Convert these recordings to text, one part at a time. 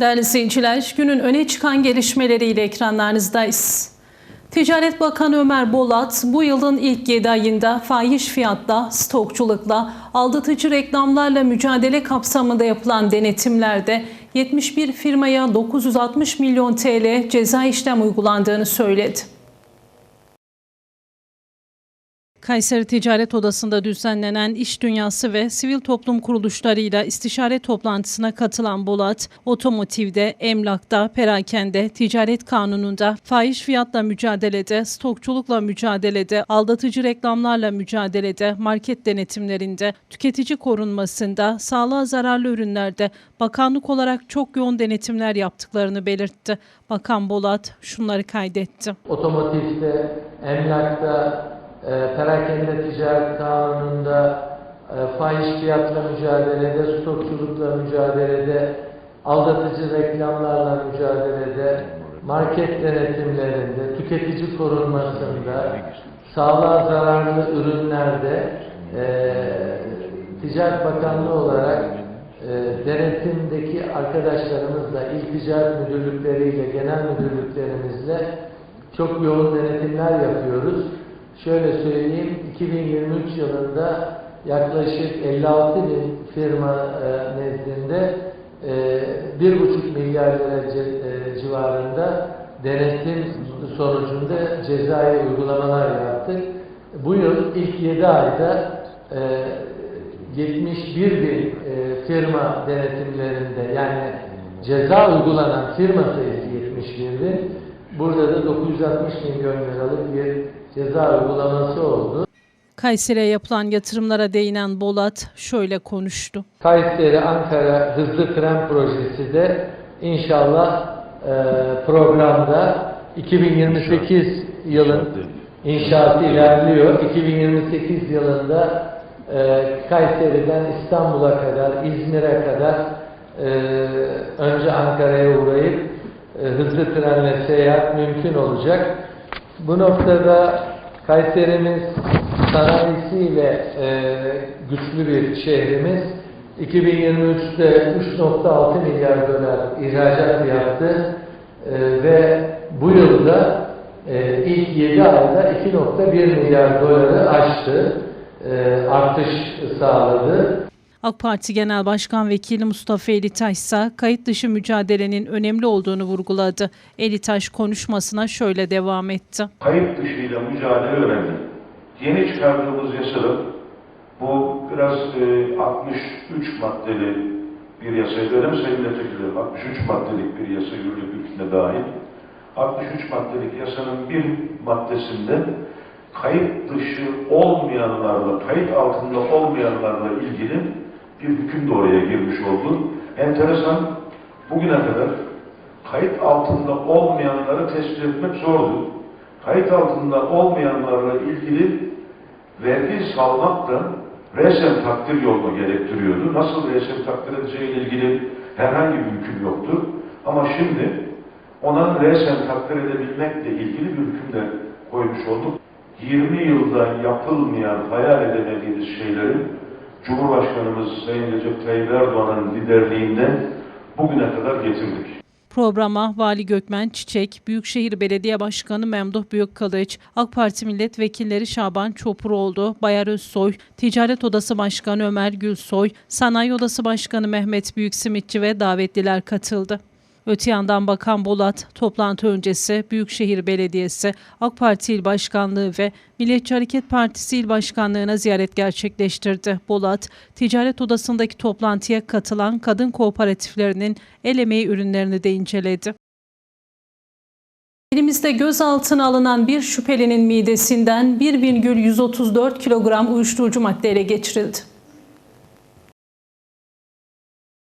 Değerli seyirciler, günün öne çıkan gelişmeleriyle ekranlarınızdayız. Ticaret Bakanı Ömer Bolat, bu yılın ilk 7 ayında fahiş fiyatla, stokçulukla, aldatıcı reklamlarla mücadele kapsamında yapılan denetimlerde 71 firmaya 960 milyon TL ceza işlem uygulandığını söyledi. Kayseri Ticaret Odası'nda düzenlenen iş dünyası ve sivil toplum kuruluşlarıyla istişare toplantısına katılan Bolat, otomotivde, emlakta, perakende, ticaret kanununda, fahiş fiyatla mücadelede, stokçulukla mücadelede, aldatıcı reklamlarla mücadelede, market denetimlerinde, tüketici korunmasında, sağlığa zararlı ürünlerde bakanlık olarak çok yoğun denetimler yaptıklarını belirtti. Bakan Bolat şunları kaydetti. otomotivde, emlakta, e, perakende ticaret kanununda, e, fahiş fiyatla mücadelede, stokçulukla mücadelede, aldatıcı reklamlarla mücadelede, market denetimlerinde, tüketici korunmasında, sağlığa zararlı ürünlerde e, Ticaret Bakanlığı olarak e, denetimdeki arkadaşlarımızla, il ticaret müdürlükleriyle, genel müdürlüklerimizle çok yoğun denetimler yapıyoruz. Şöyle söyleyeyim, 2023 yılında yaklaşık 56 bin firma e, nezdinde e, 1,5 milyar lira e, civarında denetim sonucunda cezai uygulamalar yaptık. Bu yıl ilk 7 ayda e, 71 bin e, firma denetimlerinde yani ceza uygulanan firma sayısı 71 bin. Burada da 960 milyon liralık bir ceza uygulaması oldu. Kayseri'ye yapılan yatırımlara değinen Bolat şöyle konuştu. Kayseri Ankara hızlı tren projesi de inşallah e, programda 2028 yılın inşaatı ilerliyor. 2028 yılında e, Kayseri'den İstanbul'a kadar, İzmir'e kadar e, önce Ankara'ya uğrayıp e, hızlı trenle seyahat mümkün olacak. Bu noktada Kayserimiz sanayisiyle e, güçlü bir şehrimiz. 2023'te 3.6 milyar dolar ihracat yaptı E, ve bu yılda e, ilk 7 ayda 2.1 milyar doları aştı, e, artış sağladı. AK Parti Genel Başkan Vekili Mustafa Elitaş ise kayıt dışı mücadelenin önemli olduğunu vurguladı. Elitaş konuşmasına şöyle devam etti. kayıp dışıyla mücadele önemli. Yeni çıkardığımız yasada bu biraz e, 63 maddeli bir öyle mi sayın milletvekillerim? 63 maddelik bir yasa yürürlük hükmüne dahil. 63 maddelik yasanın bir maddesinde kayıt dışı olmayanlarla, kayıt altında olmayanlarla ilgili bir hüküm de oraya girmiş oldu. Enteresan, bugüne kadar kayıt altında olmayanları tespit etmek zordu. Kayıt altında olmayanlarla ilgili vergi salmak da resen takdir yolunu gerektiriyordu. Nasıl resen takdir edeceğiyle ilgili herhangi bir hüküm yoktu. Ama şimdi ona resen takdir edebilmekle ilgili bir hüküm de koymuş olduk. 20 yılda yapılmayan, hayal edemediğimiz şeyleri Cumhurbaşkanımız Sayın Recep Tayyip Erdoğan'ın liderliğinde bugüne kadar getirdik. Programa Vali Gökmen Çiçek, Büyükşehir Belediye Başkanı Memduh Büyükkılıç, AK Parti Milletvekilleri Şaban Çopuroğlu, Bayar Özsoy, Ticaret Odası Başkanı Ömer Gülsoy, Sanayi Odası Başkanı Mehmet Büyüksimitçi ve davetliler katıldı. Öte yandan Bakan Bolat, toplantı öncesi Büyükşehir Belediyesi, AK Parti İl Başkanlığı ve Milliyetçi Hareket Partisi İl Başkanlığı'na ziyaret gerçekleştirdi. Bolat, ticaret odasındaki toplantıya katılan kadın kooperatiflerinin el emeği ürünlerini de inceledi. Elimizde gözaltına alınan bir şüphelinin midesinden 1,134 kilogram uyuşturucu madde ele geçirildi.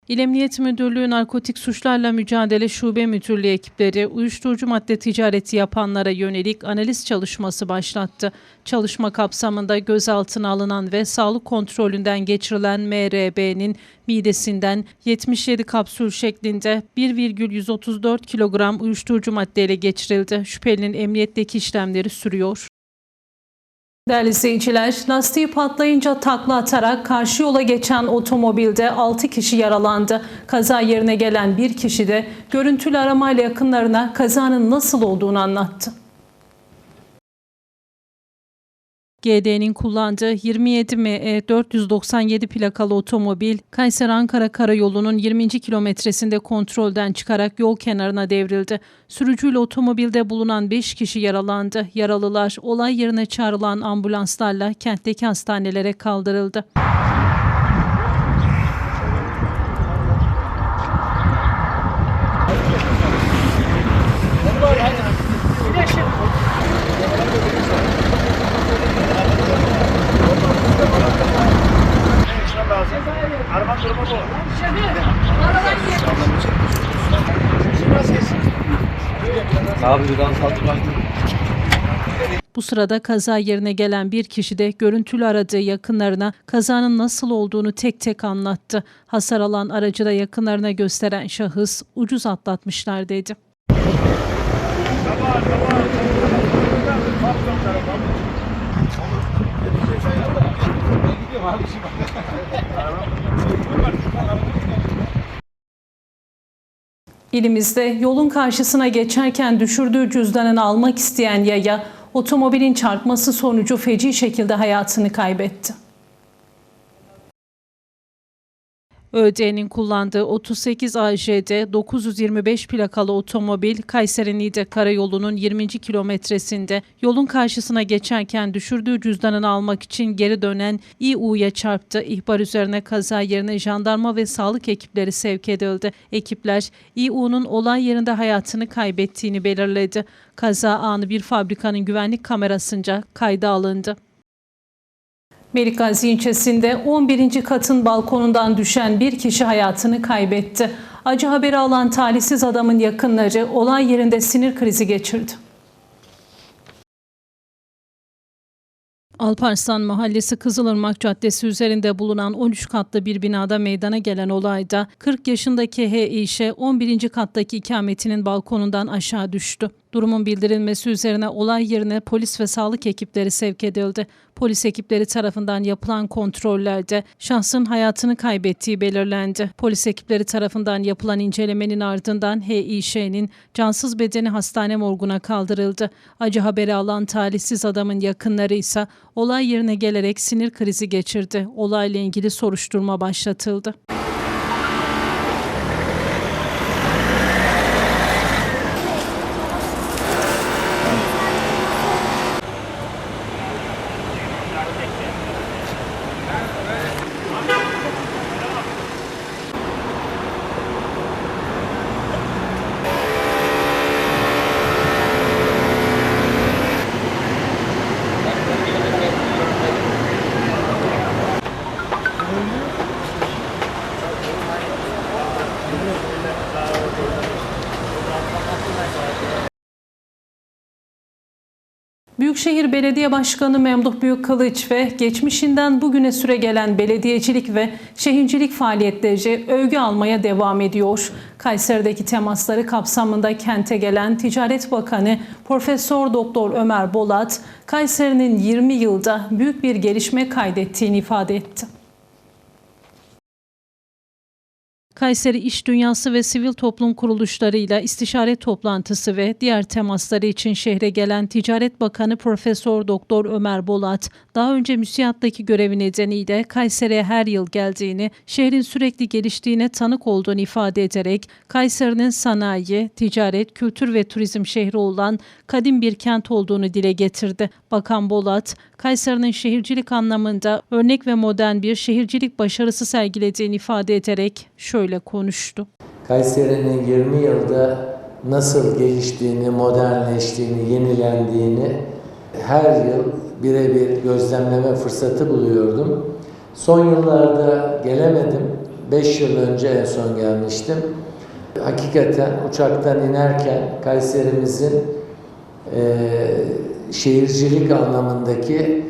İl Emniyet Müdürlüğü Narkotik Suçlarla Mücadele Şube Müdürlüğü ekipleri uyuşturucu madde ticareti yapanlara yönelik analiz çalışması başlattı. Çalışma kapsamında gözaltına alınan ve sağlık kontrolünden geçirilen MRB'nin midesinden 77 kapsül şeklinde 1,134 kilogram uyuşturucu madde ele geçirildi. Şüphelinin emniyetteki işlemleri sürüyor. Değerli izleyiciler, lastiği patlayınca takla atarak karşı yola geçen otomobilde 6 kişi yaralandı. Kaza yerine gelen bir kişi de görüntülü aramayla yakınlarına kazanın nasıl olduğunu anlattı. GD'nin kullandığı 27 ME 497 plakalı otomobil Kayseri Ankara Karayolu'nun 20. kilometresinde kontrolden çıkarak yol kenarına devrildi. Sürücüyle otomobilde bulunan 5 kişi yaralandı. Yaralılar olay yerine çağrılan ambulanslarla kentteki hastanelere kaldırıldı. Bu. Sırada kaza yerine gelen bir kişi de görüntülü aradığı yakınlarına kazanın nasıl olduğunu tek tek anlattı. Hasar alan aracı da yakınlarına gösteren şahıs ucuz atlatmışlar dedi. İlimizde yolun karşısına geçerken düşürdüğü cüzdanını almak isteyen yaya otomobilin çarpması sonucu feci şekilde hayatını kaybetti. ÖD'nin kullandığı 38 AJ'de 925 plakalı otomobil Kayseri Niğde Karayolu'nun 20. kilometresinde yolun karşısına geçerken düşürdüğü cüzdanını almak için geri dönen İU'ya çarptı. İhbar üzerine kaza yerine jandarma ve sağlık ekipleri sevk edildi. Ekipler İU'nun olay yerinde hayatını kaybettiğini belirledi. Kaza anı bir fabrikanın güvenlik kamerasınca kayda alındı. Melikgazi ilçesinde 11. katın balkonundan düşen bir kişi hayatını kaybetti. Acı haberi alan talihsiz adamın yakınları olay yerinde sinir krizi geçirdi. Alparslan Mahallesi Kızılırmak Caddesi üzerinde bulunan 13 katlı bir binada meydana gelen olayda 40 yaşındaki H. İşe 11. kattaki ikametinin balkonundan aşağı düştü. Durumun bildirilmesi üzerine olay yerine polis ve sağlık ekipleri sevk edildi. Polis ekipleri tarafından yapılan kontrollerde şahsın hayatını kaybettiği belirlendi. Polis ekipleri tarafından yapılan incelemenin ardından H. İşe'nin cansız bedeni hastane morguna kaldırıldı. Acı haberi alan talihsiz adamın yakınları ise olay yerine gelerek sinir krizi geçirdi. Olayla ilgili soruşturma başlatıldı. Büyükşehir Belediye Başkanı Memduh Büyükkılıç ve geçmişinden bugüne süre gelen belediyecilik ve şehircilik faaliyetleri övgü almaya devam ediyor. Kayseri'deki temasları kapsamında kente gelen Ticaret Bakanı Profesör Doktor Ömer Bolat, Kayseri'nin 20 yılda büyük bir gelişme kaydettiğini ifade etti. Kayseri İş Dünyası ve sivil toplum kuruluşlarıyla istişare toplantısı ve diğer temasları için şehre gelen Ticaret Bakanı Profesör Doktor Ömer Bolat, daha önce müsiyattaki görevi nedeniyle Kayseri'ye her yıl geldiğini, şehrin sürekli geliştiğine tanık olduğunu ifade ederek Kayseri'nin sanayi, ticaret, kültür ve turizm şehri olan kadim bir kent olduğunu dile getirdi. Bakan Bolat, Kayseri'nin şehircilik anlamında örnek ve modern bir şehircilik başarısı sergilediğini ifade ederek şöyle konuştu. Kayseri'nin 20 yılda nasıl geliştiğini, modernleştiğini, yenilendiğini her yıl birebir gözlemleme fırsatı buluyordum. Son yıllarda gelemedim. 5 yıl önce en son gelmiştim. Hakikaten uçaktan inerken Kayserimizin e, şehircilik anlamındaki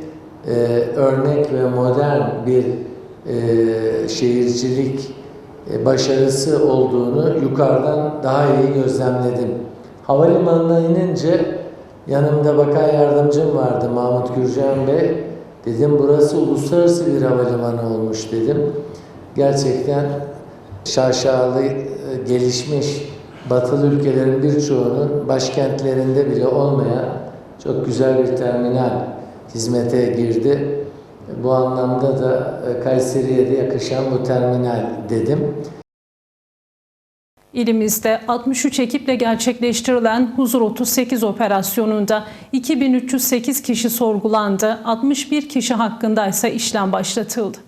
e, örnek ve modern bir e, şehircilik başarısı olduğunu yukarıdan daha iyi gözlemledim. Havalimanına inince Yanımda bakan yardımcım vardı Mahmut Gürcan Bey. Dedim burası uluslararası bir havalimanı olmuş dedim. Gerçekten şaşalı, e, gelişmiş batılı ülkelerin birçoğunun başkentlerinde bile olmayan çok güzel bir terminal hizmete girdi. Bu anlamda da e, Kayseri'ye de yakışan bu terminal dedim. İlimizde 63 ekiple gerçekleştirilen Huzur 38 operasyonunda 2308 kişi sorgulandı, 61 kişi hakkında ise işlem başlatıldı.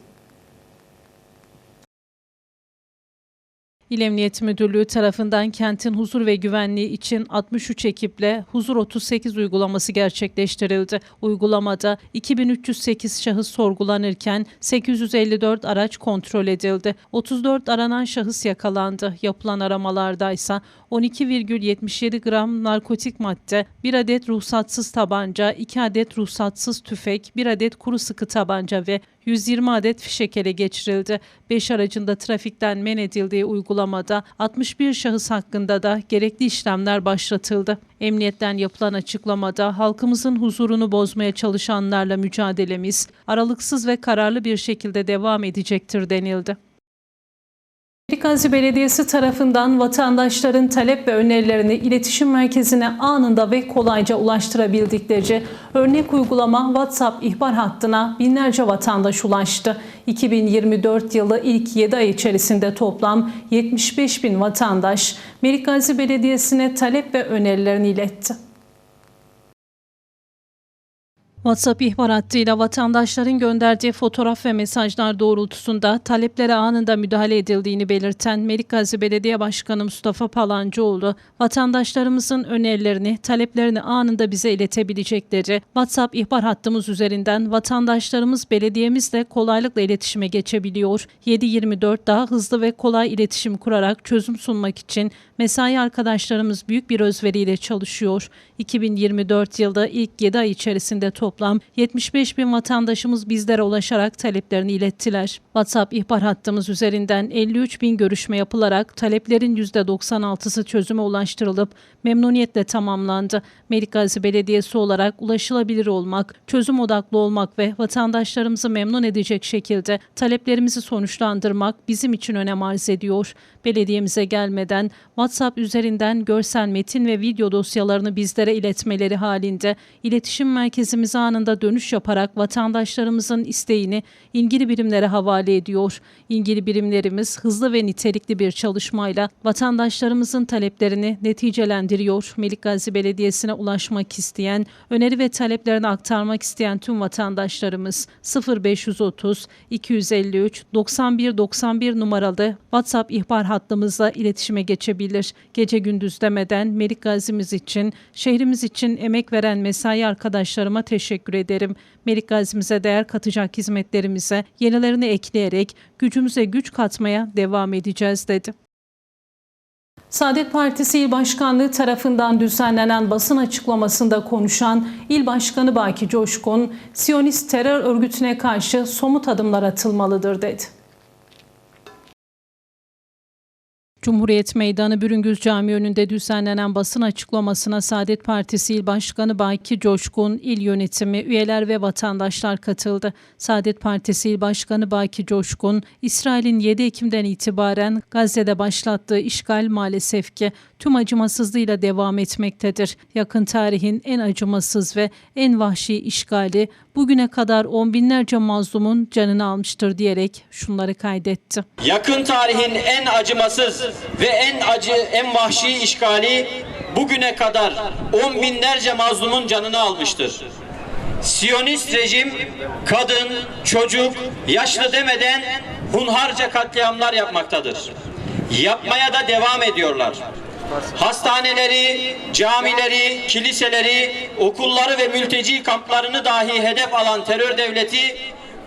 İl Emniyet Müdürlüğü tarafından kentin huzur ve güvenliği için 63 ekiple Huzur 38 uygulaması gerçekleştirildi. Uygulamada 2308 şahıs sorgulanırken 854 araç kontrol edildi. 34 aranan şahıs yakalandı. Yapılan aramalarda ise 12,77 gram narkotik madde, 1 adet ruhsatsız tabanca, 2 adet ruhsatsız tüfek, 1 adet kuru sıkı tabanca ve 120 adet fişek ele geçirildi. 5 aracında trafikten men edildiği uygulamada 61 şahıs hakkında da gerekli işlemler başlatıldı. Emniyetten yapılan açıklamada halkımızın huzurunu bozmaya çalışanlarla mücadelemiz aralıksız ve kararlı bir şekilde devam edecektir denildi. Gazi Belediyesi tarafından vatandaşların talep ve önerilerini iletişim merkezine anında ve kolayca ulaştırabildikleri örnek uygulama WhatsApp ihbar hattına binlerce vatandaş ulaştı. 2024 yılı ilk 7 ay içerisinde toplam 75 bin vatandaş Melikgazi Belediyesi'ne talep ve önerilerini iletti. WhatsApp ihbar hattıyla vatandaşların gönderdiği fotoğraf ve mesajlar doğrultusunda taleplere anında müdahale edildiğini belirten Melikgazi Belediye Başkanı Mustafa Palancıoğlu, vatandaşlarımızın önerilerini, taleplerini anında bize iletebilecekleri WhatsApp ihbar hattımız üzerinden vatandaşlarımız belediyemizle kolaylıkla iletişime geçebiliyor. 7-24 daha hızlı ve kolay iletişim kurarak çözüm sunmak için mesai arkadaşlarımız büyük bir özveriyle çalışıyor. 2024 yılda ilk 7 ay içerisinde toplam 75 bin vatandaşımız bizlere ulaşarak taleplerini ilettiler. WhatsApp ihbar hattımız üzerinden 53 bin görüşme yapılarak taleplerin %96'sı çözüme ulaştırılıp memnuniyetle tamamlandı. Melikgazi Belediyesi olarak ulaşılabilir olmak, çözüm odaklı olmak ve vatandaşlarımızı memnun edecek şekilde taleplerimizi sonuçlandırmak bizim için önem arz ediyor. Belediyemize gelmeden WhatsApp üzerinden görsel metin ve video dosyalarını bizlere iletmeleri halinde iletişim merkezimize anında dönüş yaparak vatandaşlarımızın isteğini ilgili birimlere havale ediyor. İlgili birimlerimiz hızlı ve nitelikli bir çalışmayla vatandaşlarımızın taleplerini neticelendiriyor. Melikgazi Belediyesi'ne ulaşmak isteyen, öneri ve taleplerini aktarmak isteyen tüm vatandaşlarımız 0530 253 91 91 numaralı WhatsApp ihbar hattımızla iletişime geçebilir. Gece gündüz demeden Melik Gazi'miz için, şehrimiz için emek veren mesai arkadaşlarıma teşekkür ederim. Melik Gazi'mize değer katacak hizmetlerimize yenilerini ekleyerek gücümüze güç katmaya devam edeceğiz dedi. Saadet Partisi İl Başkanlığı tarafından düzenlenen basın açıklamasında konuşan İl Başkanı Baki Coşkun, Siyonist terör örgütüne karşı somut adımlar atılmalıdır dedi. Cumhuriyet Meydanı Bürüngüz Camii önünde düzenlenen basın açıklamasına Saadet Partisi İl Başkanı Baki Coşkun, il yönetimi, üyeler ve vatandaşlar katıldı. Saadet Partisi İl Başkanı Baki Coşkun, İsrail'in 7 Ekim'den itibaren Gazze'de başlattığı işgal maalesef ki tüm acımasızlığıyla devam etmektedir. Yakın tarihin en acımasız ve en vahşi işgali bugüne kadar on binlerce mazlumun canını almıştır diyerek şunları kaydetti. Yakın tarihin en acımasız ve en acı, en vahşi işgali bugüne kadar on binlerce mazlumun canını almıştır. Siyonist rejim kadın, çocuk, yaşlı demeden hunharca katliamlar yapmaktadır. Yapmaya da devam ediyorlar. Hastaneleri, camileri, kiliseleri, okulları ve mülteci kamplarını dahi hedef alan terör devleti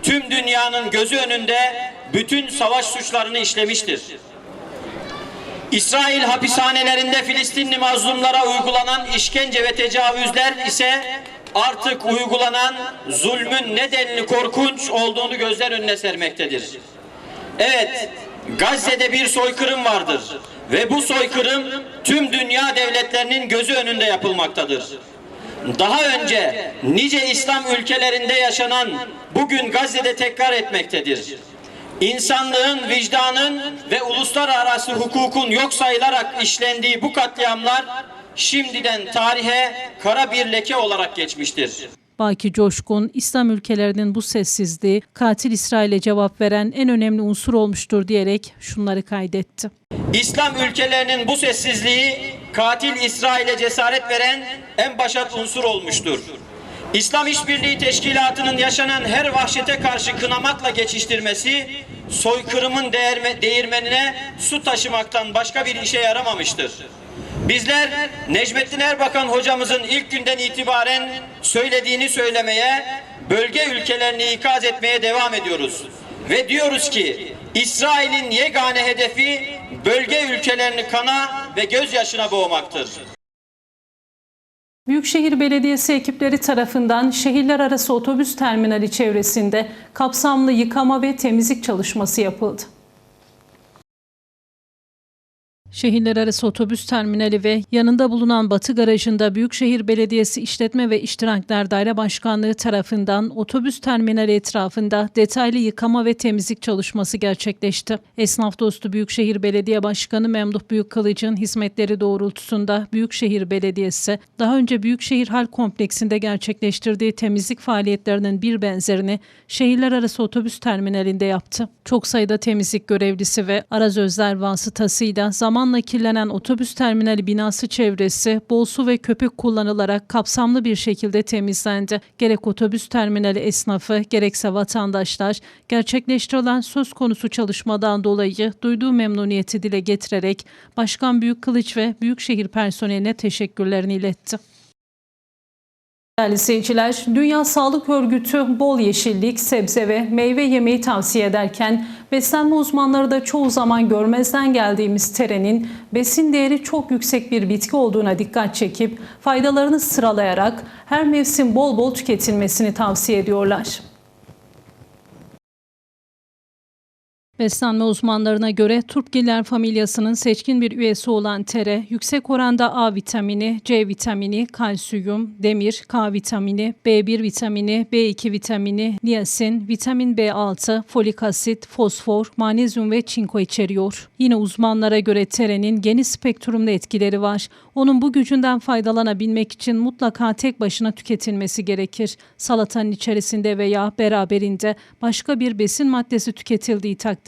tüm dünyanın gözü önünde bütün savaş suçlarını işlemiştir. İsrail hapishanelerinde Filistinli mazlumlara uygulanan işkence ve tecavüzler ise artık uygulanan zulmün nedenli korkunç olduğunu gözler önüne sermektedir. Evet, Gazze'de bir soykırım vardır ve bu soykırım tüm dünya devletlerinin gözü önünde yapılmaktadır. daha önce nice İslam ülkelerinde yaşanan bugün Gazze'de tekrar etmektedir. İnsanlığın, vicdanın ve uluslararası hukukun yok sayılarak işlendiği bu katliamlar şimdiden tarihe kara bir leke olarak geçmiştir. Baki Coşkun, İslam ülkelerinin bu sessizliği katil İsrail'e cevap veren en önemli unsur olmuştur diyerek şunları kaydetti. İslam ülkelerinin bu sessizliği katil İsrail'e cesaret veren en başat unsur olmuştur. İslam İşbirliği Teşkilatı'nın yaşanan her vahşete karşı kınamakla geçiştirmesi, soykırımın değerme, değirmenine su taşımaktan başka bir işe yaramamıştır. Bizler Necmettin Erbakan hocamızın ilk günden itibaren söylediğini söylemeye, bölge ülkelerini ikaz etmeye devam ediyoruz. Ve diyoruz ki İsrail'in yegane hedefi bölge ülkelerini kana ve gözyaşına boğmaktır. Büyükşehir Belediyesi ekipleri tarafından şehirler arası otobüs terminali çevresinde kapsamlı yıkama ve temizlik çalışması yapıldı. Şehirler arası otobüs terminali ve yanında bulunan Batı Garajı'nda Büyükşehir Belediyesi İşletme ve İştirakler Daire Başkanlığı tarafından otobüs terminali etrafında detaylı yıkama ve temizlik çalışması gerçekleşti. Esnaf dostu Büyükşehir Belediye Başkanı Memduh Büyükkılıç'ın hizmetleri doğrultusunda Büyükşehir Belediyesi daha önce Büyükşehir Hal Kompleksinde gerçekleştirdiği temizlik faaliyetlerinin bir benzerini şehirler arası otobüs terminalinde yaptı. Çok sayıda temizlik görevlisi ve arazözler vasıtasıyla zamanla kirlenen otobüs terminali binası çevresi bol su ve köpük kullanılarak kapsamlı bir şekilde temizlendi. Gerek otobüs terminali esnafı gerekse vatandaşlar gerçekleştirilen söz konusu çalışmadan dolayı duyduğu memnuniyeti dile getirerek Başkan Büyükkılıç ve Büyükşehir personeline teşekkürlerini iletti. Değerli seyirciler, Dünya Sağlık Örgütü bol yeşillik, sebze ve meyve yemeyi tavsiye ederken beslenme uzmanları da çoğu zaman görmezden geldiğimiz terenin besin değeri çok yüksek bir bitki olduğuna dikkat çekip faydalarını sıralayarak her mevsim bol bol tüketilmesini tavsiye ediyorlar. Beslenme uzmanlarına göre turpgiller familyasının seçkin bir üyesi olan tere, yüksek oranda A vitamini, C vitamini, kalsiyum, demir, K vitamini, B1 vitamini, B2 vitamini, niasin, vitamin B6, folik asit, fosfor, manezyum ve çinko içeriyor. Yine uzmanlara göre terenin geniş spektrumda etkileri var. Onun bu gücünden faydalanabilmek için mutlaka tek başına tüketilmesi gerekir. Salatanın içerisinde veya beraberinde başka bir besin maddesi tüketildiği takdirde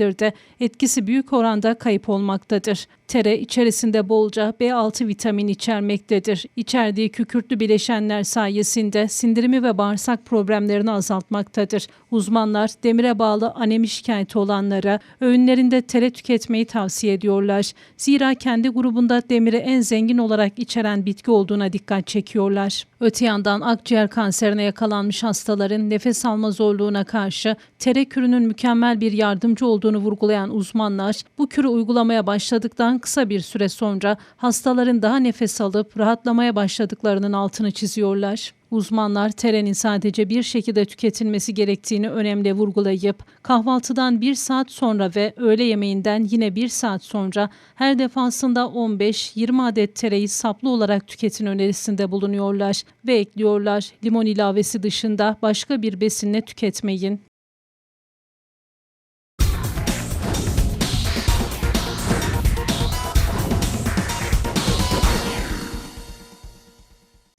etkisi büyük oranda kayıp olmaktadır. Tere içerisinde bolca B6 vitamini içermektedir. İçerdiği kükürtlü bileşenler sayesinde sindirimi ve bağırsak problemlerini azaltmaktadır. Uzmanlar demire bağlı anemi şikayeti olanlara öğünlerinde tere tüketmeyi tavsiye ediyorlar. Zira kendi grubunda demiri en zengin olarak içeren bitki olduğuna dikkat çekiyorlar. Öte yandan akciğer kanserine yakalanmış hastaların nefes alma zorluğuna karşı tere kürünün mükemmel bir yardımcı olduğunu vurgulayan uzmanlar bu kürü uygulamaya başladıktan kısa bir süre sonra hastaların daha nefes alıp rahatlamaya başladıklarının altını çiziyorlar. Uzmanlar terenin sadece bir şekilde tüketilmesi gerektiğini önemli vurgulayıp kahvaltıdan bir saat sonra ve öğle yemeğinden yine bir saat sonra her defasında 15-20 adet tereyi saplı olarak tüketin önerisinde bulunuyorlar ve ekliyorlar limon ilavesi dışında başka bir besinle tüketmeyin.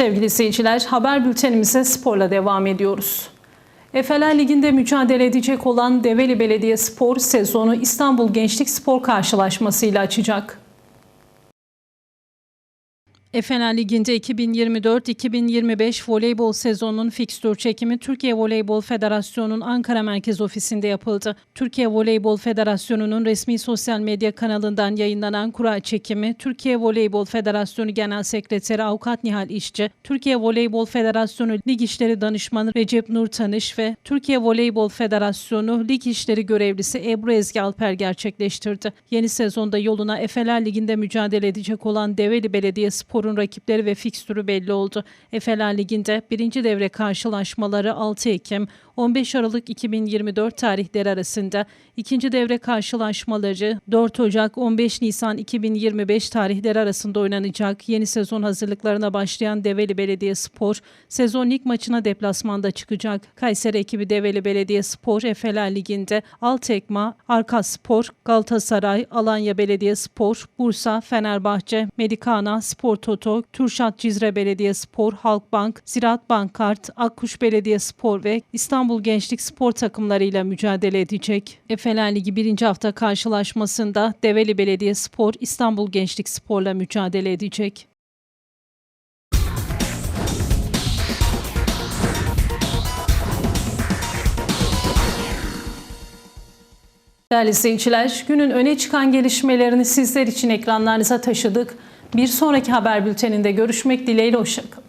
Sevgili seyirciler, haber bültenimize sporla devam ediyoruz. Efeler Ligi'nde mücadele edecek olan Develi Belediyespor sezonu İstanbul Gençlik Spor karşılaşmasıyla açacak. Efener Ligi'nde 2024-2025 voleybol sezonunun fikstür çekimi Türkiye Voleybol Federasyonu'nun Ankara Merkez Ofisi'nde yapıldı. Türkiye Voleybol Federasyonu'nun resmi sosyal medya kanalından yayınlanan kura çekimi Türkiye Voleybol Federasyonu Genel Sekreteri Avukat Nihal İşçi, Türkiye Voleybol Federasyonu Lig İşleri Danışmanı Recep Nur Tanış ve Türkiye Voleybol Federasyonu Lig İşleri Görevlisi Ebru Ezgi Alper gerçekleştirdi. Yeni sezonda yoluna Efeler Ligi'nde mücadele edecek olan Develi Belediyespor'un rakipleri ve fikstürü belli oldu. Efeler Ligi'nde birinci devre karşılaşmaları 6 Ekim, 15 Aralık 2024 tarihleri arasında ikinci devre karşılaşmaları 4 Ocak 15 Nisan 2025 tarihleri arasında oynanacak. Yeni sezon hazırlıklarına başlayan Develi Belediyespor sezon lig maçına deplasmanda çıkacak. Kayseri ekibi Develi Belediyespor Efeler Ligi'nde Altekma, Arkaspor, Galatasaray, Alanya Belediyespor, Bursa, Fenerbahçe, Medikana, Spor Toto, Turşat Cizre Belediyespor, Halkbank, Ziraat Bankart, Akkuş Belediyespor ve İstanbul Gençlik Spor takımlarıyla mücadele edecek. Efeler Ligi 1. hafta karşılaşmasında Develi Belediyespor İstanbul Gençlik Spor'la mücadele edecek. Değerli izleyiciler, günün öne çıkan gelişmelerini sizler için ekranlarınıza taşıdık. Bir sonraki haber bülteninde görüşmek dileğiyle hoşçakalın.